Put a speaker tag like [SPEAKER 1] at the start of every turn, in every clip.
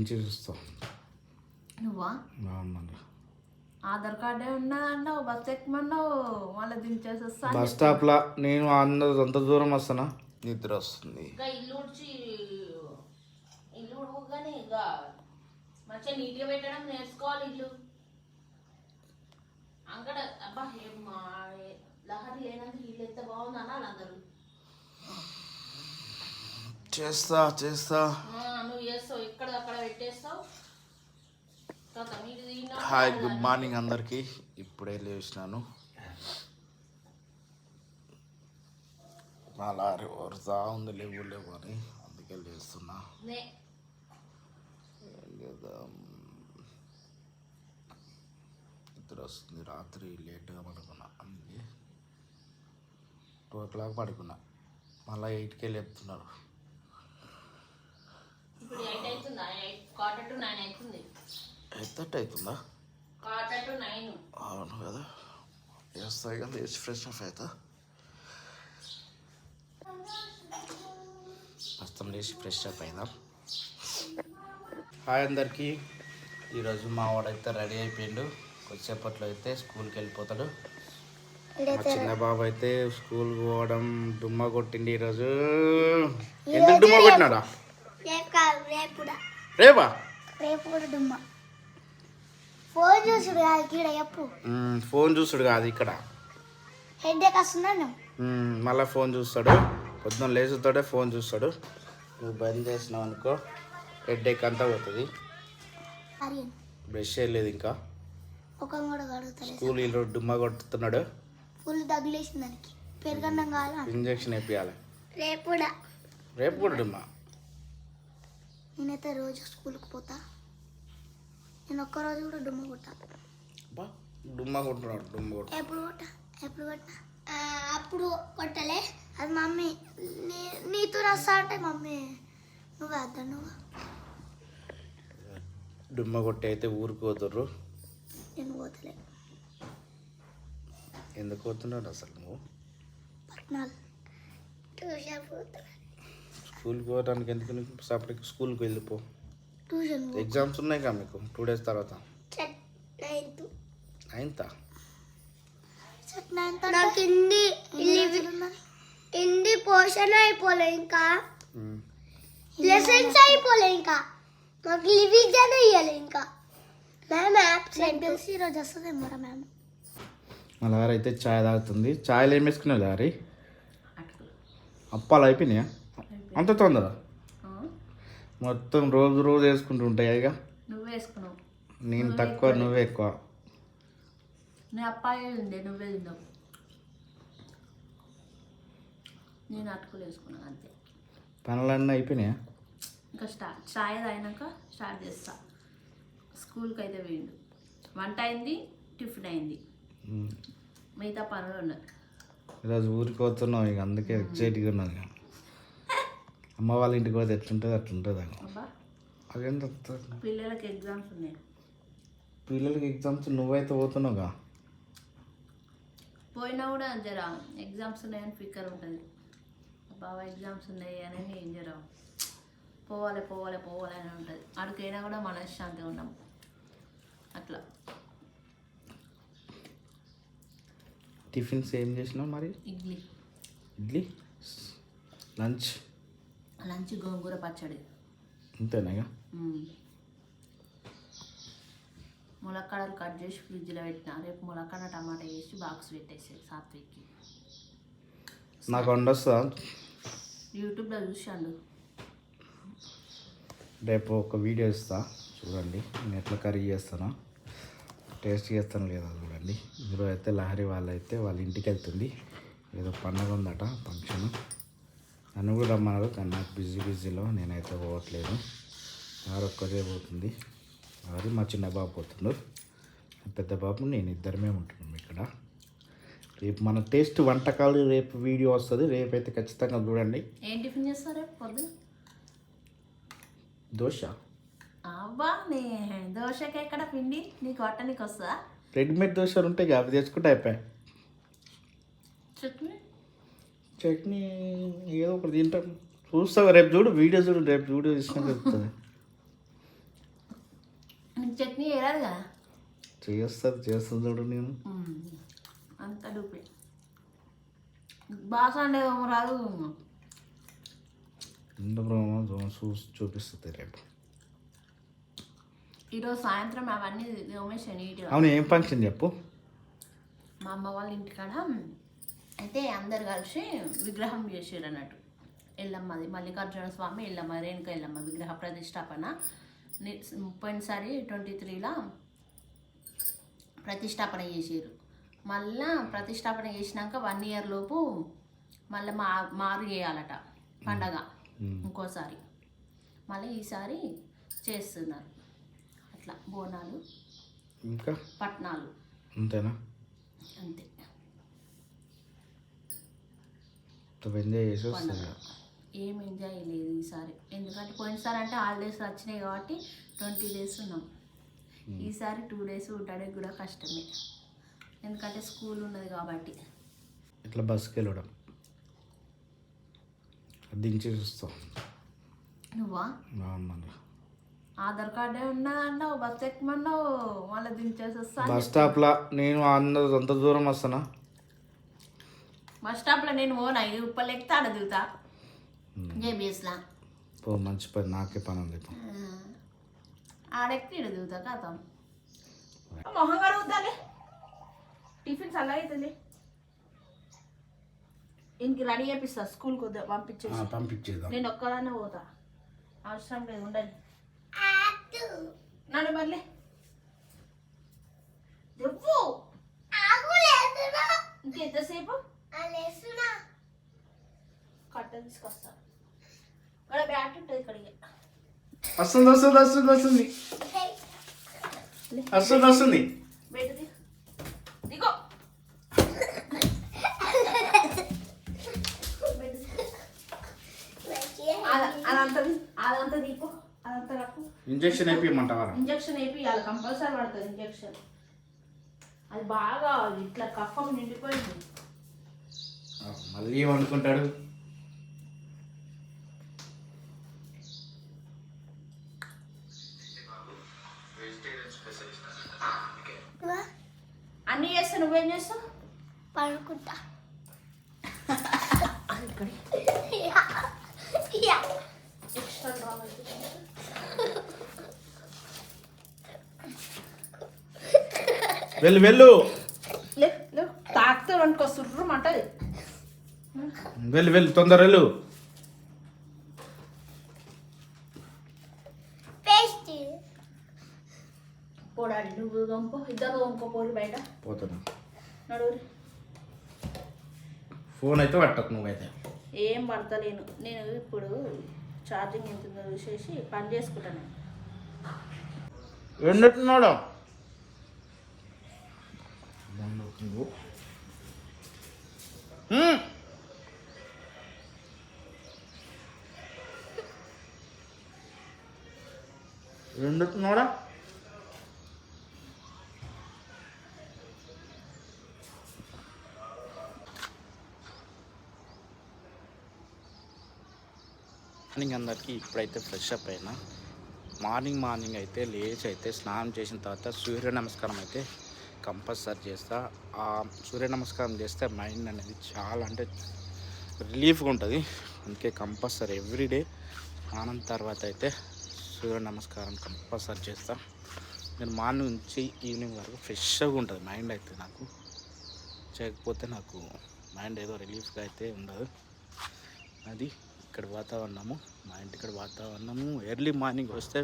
[SPEAKER 1] మంచి చూస్తాం.
[SPEAKER 2] నువ్వా?
[SPEAKER 1] బాగుందండి
[SPEAKER 2] ఆధార్ కార్డే ఉన్నదన్నావు బస్ ఎక్కమన్నావు మళ్ళీ దించేసి వస్తా
[SPEAKER 1] బస్ స్టాప్లో నేను అందరు అంత దూరం వస్తానా? నిద్ర వస్తుంది.
[SPEAKER 2] ఇంకా ఇల్లు ఉడిచి ఇల్లు ఉడవగానే ఇక మంచిగా నీట్గా పెట్టడం నేర్చుకోవాలి ఇల్లు. అంకడ అబ్బా ఏం లహరి లేనందుకు ఇల్లు ఎంత బాగుంది అనాలి అందరూ.
[SPEAKER 1] చేస్తా చేస్తా.
[SPEAKER 2] ఆ, చేస్తావు? ఇక్కడ అక్కడ పెట్టేస్తావు?
[SPEAKER 1] హాయ్ గుడ్ మార్నింగ్ అందరికి. ఇప్పుడే లేచినాను. అలా వరుసా ఉంది లేవు లేవు అని అందుకే లేస్తున్నా.
[SPEAKER 2] నే.
[SPEAKER 1] నిద్ర వస్తుంది. రాత్రి లేట్గా పడుకున్నా. అందుకే టూ ఓ క్లాక్ పడుకున్నా. మళ్ళీ ఎయిట్కే లేపుతున్నారు.
[SPEAKER 2] ఇప్పుడు ఎయిట్ అవుతుందా? ఎయిట్ క్వార్టర్ టు నైన్ అవుతుంది.
[SPEAKER 1] ఎత్తట్టు అవుతుందా?
[SPEAKER 2] క్వార్టర్ టు నైన్
[SPEAKER 1] అవును కదా. వేస్తాయి కదా లేచి ఫ్రెష్ ఆఫ్ అవుతా లేచి ఫ్రెష్ అప్ అయినా హాయ్ అందరికీ. ఈరోజు మా వాడైతే రెడీ అయిపోయిండు. కొద్దిసేపట్లో అయితే స్కూల్కి వెళ్ళిపోతాడు. మా చిన్న బాబు అయితే స్కూల్ పోవడం డుమ్మా కొట్టిండి ఈరోజు. ఎందుకు డుమ్మా కొట్టినాడా?
[SPEAKER 3] రేపా రేపు కూడా ఫోన్ చూసుడు కాదు ఇక్కడ
[SPEAKER 1] ఫోన్ చూస్తాడు కాదు ఇక్కడ.
[SPEAKER 3] హెడ్ఏక్ వస్తున్నాను
[SPEAKER 1] మళ్ళా ఫోన్ చూస్తాడు. పొద్దున్న లేచుతాడే ఫోన్ చూస్తాడు. నువ్వు బంద్ చేసినావు అనుకో హెడ్ ఎక్ అంతా పోతుంది. బ్రష్ చేయలేదు ఇంకా. స్కూల్ ఈరోజు డుమ్మా కొడుతున్నాడు.
[SPEAKER 3] ఫుల్ తగిలేసింది దానికి. పెరుగన్నం కావాలా?
[SPEAKER 1] ఇంజక్షన్ వేపియాలి.
[SPEAKER 3] రేపు కూడా.
[SPEAKER 1] రేపు కూడా డుమ్మా?
[SPEAKER 3] నేనైతే రోజు స్కూల్కి పోతా. నేను ఒక్క రోజు కూడా డుమ్మ కొట్టా.
[SPEAKER 1] అబ్బా డుమ్మా కొట్టున్నాడు డుమ్మా కొట్టు
[SPEAKER 3] ఎప్పుడు కొట్టా? ఎప్పుడు కొట్టా అప్పుడు కొట్టలే. అది మమ్మీ నీ- నీతో రస్తా అంటే మమ్మీ నువ్వు వద్దా నువ్వు.
[SPEAKER 1] డుమ్మా కొట్టి అయితే ఊరికి పోతుర్రు.
[SPEAKER 3] నేను పోతలే.
[SPEAKER 1] ఎందుకు పోతున్నాడు అసలు నువ్వు?
[SPEAKER 3] పట్నాలు. ట్యూషన్ పోతా
[SPEAKER 1] స్కూల్కి పోవడానికి ఎందుకు నీకు సపరేట్ స్కూల్కి వెళ్ళిపో?
[SPEAKER 3] ట్యూషన్
[SPEAKER 1] ఎగ్జామ్స్ ఉన్నాయి కదా మీకు టూ డేస్ తర్వాత.
[SPEAKER 3] నైన్త్. నాకు హిందీ హిందీ పోషన్ అయిపోలే ఇంకా. లెసన్స్ అయిపోలే ఇంకా. మాకు రివిజన్ అయ్యాలి ఇంకా. మ్యామ్ యాబ్సెంట్ ఈరోజు వస్తుంది మరా మ్యామ్.
[SPEAKER 1] లారీ అయితే ఛాయ్ తాగుతుంది. ఛాయ్లు ఏం వేసుకున్నావు లారీ? అప్పాలు అయిపోయినాయా? అంత తొందర? మొత్తం రోజు రోజు వేసుకుంటూ ఉంటాయి ఇక?
[SPEAKER 2] నువ్వే వేసుకున్నావు.
[SPEAKER 1] నేను తక్కువ నువ్వే ఎక్కువ.
[SPEAKER 2] నీ అప్పాయి ఉండే నువ్వే తిన్నావు. నేను అటుకులు వేసుకున్నాను అంతే.
[SPEAKER 1] పనులన్నీ అయిపోయినాయా?
[SPEAKER 2] ఇంకా స్టార్ట్ చాయ్ తాగినాక స్టార్ట్ చేస్తా. స్కూల్కి అయితే వేయండు వంట అయింది టిఫిన్ అయింది. మిగతా పనులు ఉన్నాయి.
[SPEAKER 1] ఈరోజు ఊరికి పోతున్నావు ఇక అందుకే ఎక్సైట్గా ఉన్నాను అమ్మ వాళ్ళ ఇంటికి పోతే ఎట్లుంటుంది అట్లుంటుంది
[SPEAKER 2] అబ్బా.
[SPEAKER 1] అదేంత
[SPEAKER 2] పిల్లలకి ఎగ్జామ్స్ ఉన్నాయి.
[SPEAKER 1] పిల్లలకి ఎగ్జామ్స్ నువ్వైతే పోతున్నావుగా?
[SPEAKER 2] పోయినా కూడా జర ఎగ్జామ్స్ ఉన్నాయని ఫిక్కర్ ఉంటుంది. బాబా ఎగ్జామ్స్ ఉన్నాయి అని ఏం జర పోవాలి పోవాలి పోవాలి అని ఉంటుంది. అడికైనా కూడా మనశ్శాంతిగా ఉన్నాం. అట్లా.
[SPEAKER 1] టిఫిన్స్ ఏం చేసినావు మరి?
[SPEAKER 2] ఇడ్లీ.
[SPEAKER 1] ఇడ్లీ? లంచ్?
[SPEAKER 2] లంచ్ గోంగూర పచ్చడి.
[SPEAKER 1] అంతేనా.
[SPEAKER 2] ములక్కాడలు కట్ చేసి ఫ్రిడ్జ్లో పెట్టిన. రేపు ములక్కాడ టమాటా వేసి బాక్స్ పెట్టేసి సాత్విక్కి.
[SPEAKER 1] నాకు వండొస్తా.
[SPEAKER 2] యూట్యూబ్లో చూసాడు
[SPEAKER 1] రేపు ఒక వీడియో ఇస్తా. చూడండి నేను ఎట్లా కర్రీ చేస్తానో. టేస్ట్ చేస్తాను లేదా చూడండి. ఇందులో అయితే లహరి వాళ్ళైతే వాళ్ళ ఇంటికి వెళ్తుంది ఏదో పండగ ఉందట ఫంక్షన్. నన్ను కూడా రమ్మన్నారు కానీ నాకు బిజీ బిజీలో నేనైతే పోవట్లేదు. ఎవరు ఒక్కరే పోతుంది. ఎవరు మా చిన్న బాబు పోతుండు. పెద్ద బాబు నేను ఇద్దరమే ఉంటున్నాం ఇక్కడ. రేపు మన టేస్ట్ వంటకాలు రేపు వీడియో వస్తుంది. రేపు అయితే ఖచ్చితంగా చూడండి.
[SPEAKER 2] ఏం టిఫిన్ చేస్తారు రేపు పొద్దున?
[SPEAKER 1] దోశ.
[SPEAKER 2] అబ్బా నీ దోశకి ఎక్కడ పిండి? నీకు వట్టనికి వస్తుందా?
[SPEAKER 1] రెడీమేడ్ దోశలు ఉంటాయి అవి తెచ్చుకుంటే అయిపోయాయి.
[SPEAKER 2] చట్నీ?
[SPEAKER 1] చట్నీ ఏదో ఒకటి తింటాం. చూస్తావు? రేపు చూడు వీడియో చూడు రేపు వీడియో తీసుకొని చెప్తుంది
[SPEAKER 2] చట్నీ వేయరాదు కదా
[SPEAKER 1] చేస్తారు చేస్తుంది చూడు నేను.
[SPEAKER 2] అంత డూపే. బాస అంటే రాదు.
[SPEAKER 1] చూసి చూపిస్తుంది రేపు.
[SPEAKER 2] ఈరోజు సాయంత్రం అవన్నీ
[SPEAKER 1] అవును ఏం ఫంక్షన్ చెప్పు?
[SPEAKER 2] మా అమ్మ వాళ్ళ ఇంటికాడ అయితే అందరు కలిసి విగ్రహం చేసారు అన్నట్టు ఎల్లమ్మది మల్లికార్జున స్వామి ఎల్లమ్మ రేణుక ఎల్లమ్మ విగ్రహ ప్రతిష్టాపన. పోయినసారి ట్వంటీ త్రీలో ప్రతిష్టాపన చేసారు మళ్ళా ప్రతిష్టాపన చేసినాక వన్ ఇయర్ లోపు మళ్ళీ మా మారు చేయాలట పండగ ఇంకోసారి. మళ్ళీ ఈసారి చేస్తున్నారు. అట్లా బోనాలు
[SPEAKER 1] ఇంకా?
[SPEAKER 2] పట్నాలు.
[SPEAKER 1] అంతేనా
[SPEAKER 2] అంతే.
[SPEAKER 1] ఎంజాయ్ చేసి
[SPEAKER 2] ఏం ఎంజాయ్ లేదు ఈసారి. ఎందుకంటే పోయినసారి అంటే హాలిడేస్ వచ్చినాయి కాబట్టి ట్వంటీ డేస్ ఉన్నాం. ఈసారి టూ డేస్ ఉండడానికి కూడా కష్టమే. ఎందుకంటే స్కూల్ ఉన్నది కాబట్టి.
[SPEAKER 1] ఇట్లా బస్కి వెళ్ళడం. దించి చూస్తాం
[SPEAKER 2] నువ్వా? ఆధార్ కార్డే ఉన్నదన్నావు బస్ ఎక్కమన్నావు? మళ్ళీ దించేసి వస్తా
[SPEAKER 1] బస్ స్టాప్లో నేను అంత దూరం వస్తానా
[SPEAKER 2] బస్ స్టాప్లో నేను పోనా? ఇది ఉప్పలు ఎక్కితే ఆడ దిగుతా. జేబీఎస్లా
[SPEAKER 1] పో మంచి పని నాకే పని ఉంది.
[SPEAKER 2] ఆడెక్కి ఇడ దిగుతా కాతాం మొహం కడుగుతాలే. టిఫిన్ చల్లగా అవుతుంది ఇంక రెడీ చేపిస్తా స్కూల్కి వద్దా పంపించేసి.
[SPEAKER 1] పంపించేద్దాం.
[SPEAKER 2] నేను ఒక్కదాన్నే పోతా. అవసరం లేదు ఉండండి నన్ను మళ్ళీ చెప్పు ఇంకెంతసేపు కట్ట తీసుకొస్తా. ఇక్కడ బ్యాట్ ఉంటుంది ఇక్కడికి.
[SPEAKER 1] వస్తుంది వస్తుంది వస్తుంది వస్తుంది. వస్తుంది వస్తుంది.
[SPEAKER 2] దిగు. అదంతా దీపు అదంతా రప్పు
[SPEAKER 1] ఇంజక్షన్ అయిపోయమంటావా
[SPEAKER 2] ఇంజక్షన్ వేపియాలి కంపల్సరీ పడుతుంది ఇంజక్షన్. అది బాగా ఇట్లా కఫం నిండిపోయింది.
[SPEAKER 1] మళ్ళీ ఏమనుకుంటాడు
[SPEAKER 2] నువ్వేం చేస్తావు?
[SPEAKER 3] పడుకుంటా.
[SPEAKER 1] వెళ్ళు వెళ్ళు.
[SPEAKER 2] లే లే తాకితే వండుకో సుర్రు మంటది.
[SPEAKER 1] వెళ్ళు వెళ్ళు తొందర వెళ్ళు.
[SPEAKER 2] పోరు బయట.
[SPEAKER 1] పోతున్నా
[SPEAKER 2] నడువురి.
[SPEAKER 1] ఫోన్ అయితే పట్టకు నువ్వైతే.
[SPEAKER 2] ఏం పడతలేను నేను. ఇప్పుడు ఛార్జింగ్ ఎంత చూసేసి పని చేసుకుంటాను.
[SPEAKER 1] ఎండుతున్నాడు మార్నింగ్ అందరికీ ఇప్పుడైతే ఫ్రెష్ అప్ అయినా. మార్నింగ్ మార్నింగ్ అయితే లేచి అయితే స్నానం చేసిన తర్వాత సూర్య నమస్కారం అయితే కంపల్సరీ చేస్తా. ఆ సూర్య నమస్కారం చేస్తే మైండ్ అనేది చాలా అంటే రిలీఫ్గా ఉంటుంది. అందుకే కంపల్సరీ ఎవ్రీడే స్నానం తర్వాత అయితే సూర్య నమస్కారం కంపల్సరీ చేస్తా. నేను మార్నింగ్ నుంచి ఈవినింగ్ వరకు ఫ్రెష్గా ఉంటుంది మైండ్ అయితే నాకు. చేయకపోతే నాకు మైండ్ ఏదో రిలీఫ్గా అయితే ఉండదు. అది ఇక్కడ వాతావరణము మా ఇంటి ఇక్కడ వాతావరణము ఎర్లీ మార్నింగ్ వస్తే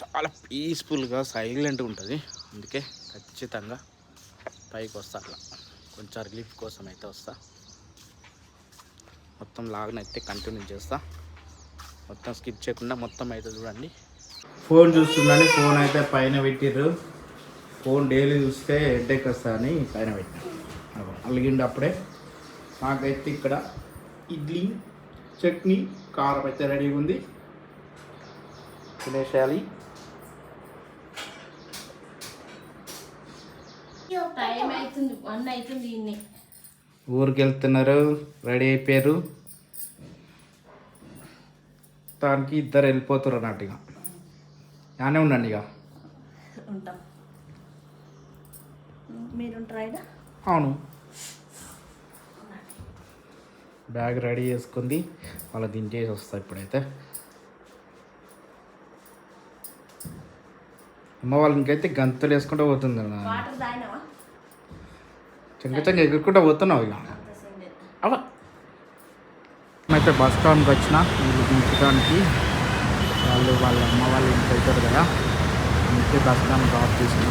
[SPEAKER 1] చాలా పీస్ఫుల్గా సైలెంట్గా ఉంటుంది. అందుకే ఖచ్చితంగా పైకి వస్తా అట్లా. కొంచెం రిలీఫ్ కోసం అయితే వస్తా. మొత్తం లాగనైతే కంటిన్యూ చేస్తా. మొత్తం స్కిప్ చేయకుండా మొత్తం అయితే చూడండి. ఫోన్ చూస్తుందని ఫోన్ అయితే పైన పెట్టిర్రు. ఫోన్ డైలీ చూస్తే హెడ్ఏక్ వస్తా అని పైన పెట్టిన. అలిగిండి అప్పుడే. నాకైతే ఇక్కడ ఇడ్లీ చట్నీ కారం అయితే రెడీగా ఉంది. తినేసేయాలి.
[SPEAKER 2] టైం అవుతుంది వన్ అవుతుంది ఇన్ని.
[SPEAKER 1] ఊరికి వెళ్తున్నారు రెడీ అయిపోయారు. దానికి ఇద్దరు వెళ్ళిపోతారు అన్నట్టు ఇక. నానే ఉండండి ఇక.
[SPEAKER 2] ఉంటాం. మీరు
[SPEAKER 1] అవును. బ్యాగ్ రెడీ చేసుకుంది. వాళ్ళ దించేసి వస్తా ఇప్పుడైతే. అమ్మ వాళ్ళ ఇంకైతే గంతులు వేసుకుంటూ పోతుంది చెంగ చెంగ ఎగురుకుంటూ పోతున్నావు ఇక.
[SPEAKER 2] అంత సీన్ లేదు.
[SPEAKER 1] అవ అయితే బస్ స్టాండ్కి వచ్చిన వీళ్ళు దించడానికి. వాళ్ళు వాళ్ళ అమ్మ వాళ్ళు ఇంటికి వెళ్తారు కదా అందుకే బస్ స్టాండ్ డ్రాప్ చేసిన.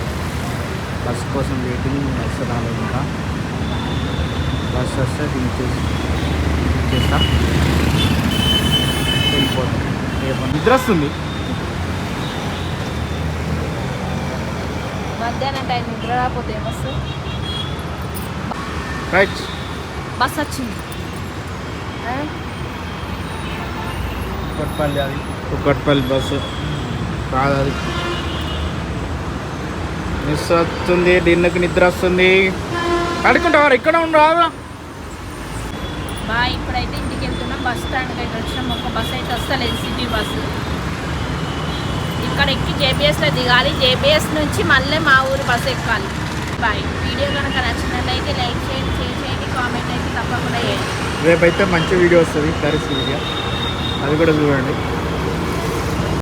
[SPEAKER 1] బస్ కోసం వెయిటింగ్ బస్ రాలేదు ఇంకా. బస్ వస్తే దించేసి దించేస్తా వెళ్ళిపోతాం రేపు నిద్ర వస్తుంది
[SPEAKER 2] మధ్యాహ్నం టైం నిద్ర రాకపోతే బస్సు
[SPEAKER 1] రైట్
[SPEAKER 2] బస్ వచ్చింది?
[SPEAKER 1] కుక్కట్పల్లి అది. కుక్కట్పల్లి బస్సు. కాదు అది. మిస్ వస్తుంది డిన్నకి నిద్ర వస్తుంది. అడుకుంటావారు ఇక్కడ ఉండరా
[SPEAKER 2] బా ఇప్పుడైతే ఇంటికి వెళ్తున్నాం. బస్ స్టాండ్కి అయితే వచ్చినాం. ఒక బస్ అయితే వస్తలేదు సిటీ బస్సు ఇక్కడ ఎక్కి జేబీఎస్లో దిగాలి. జేబీఎస్ నుంచి మళ్ళీ మా ఊరు బస్సు ఎక్కాలి. బాయ్. వీడియో కనుక నచ్చినట్లయితే లైక్ చేయండి షేర్ చేయండి కామెంట్ అయితే తప్పకుండా చేయండి.
[SPEAKER 1] రేపైతే మంచి వీడియో వస్తుంది వీడియో అది కూడా చూడండి.